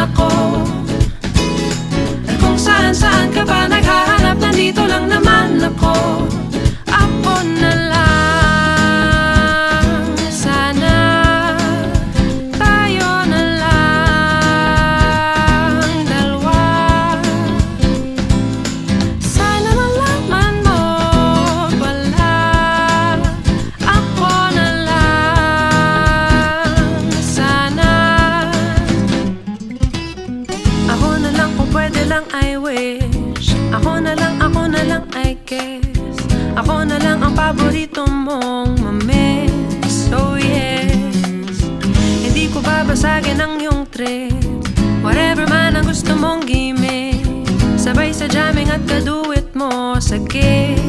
lang naman ako lang I wish. Ako na lang, ako na lang I guess. Ako na lang ang paborito mong mamiss. Oh yes. Hindi ko babasagin ang iyong trip Whatever man ang gusto mong gimmick Sabay sa jamming at kaduwit mo sa gig